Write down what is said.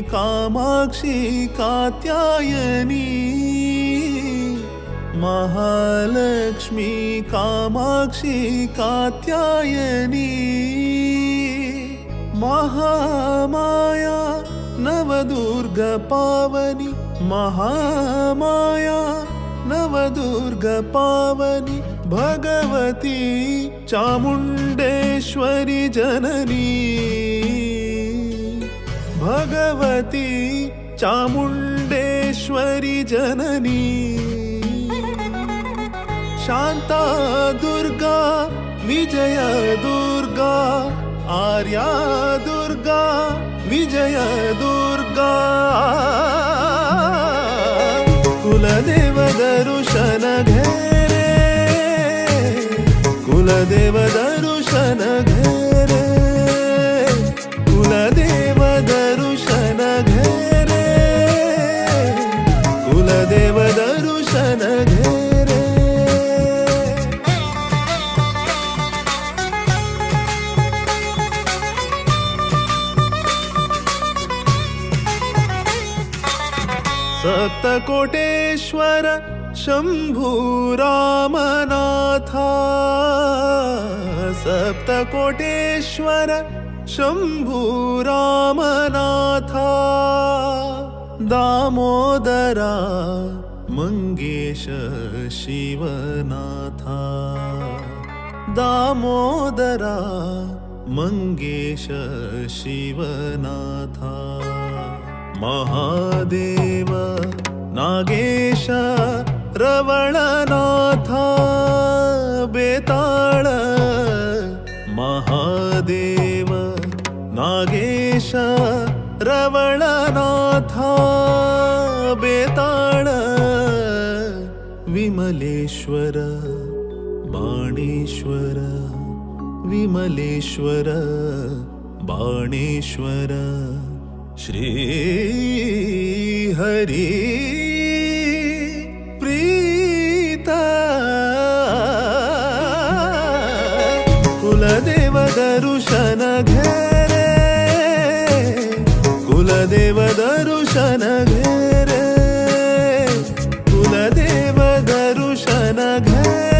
कामाक्षी कात्यायनी। महालक्ष्मी कामाक्षी कात्यायनी। महामाया नवदुर्ग पावनि। महामाया नवदुर्ग पावनि। भगवती चामुण्डेश्वरि जननी भगवती चामुण्डेश्वरि जननी। शान्ता दुर्गा विजय दुर्गा आर्या दुर्गा विजय दुर्गा। कुलदेव दर्शन घेरे कुलदेव दर्शन घेरे सप्तकोटेश्वर शम्भुरामनाथा। सप्तकोटेश्वर शम्भुरामनाथा। दामोदरा मङ्गेश शिवनाथा। दामोदरा मङ्गेश शिवनाथा महादेव नागेश रवळनाथ बेताळ महादेव नागेश रवळनाथ बेताळ विमलेश्वर बाणेश्वर विमलेश्वर बाणेश्वर श्री हरि। प्रीता। कुलदेव दर्शन दरुशनघरे कुलदेव दर्शन दरुशनघरे कुलदेव दर्शन घरे।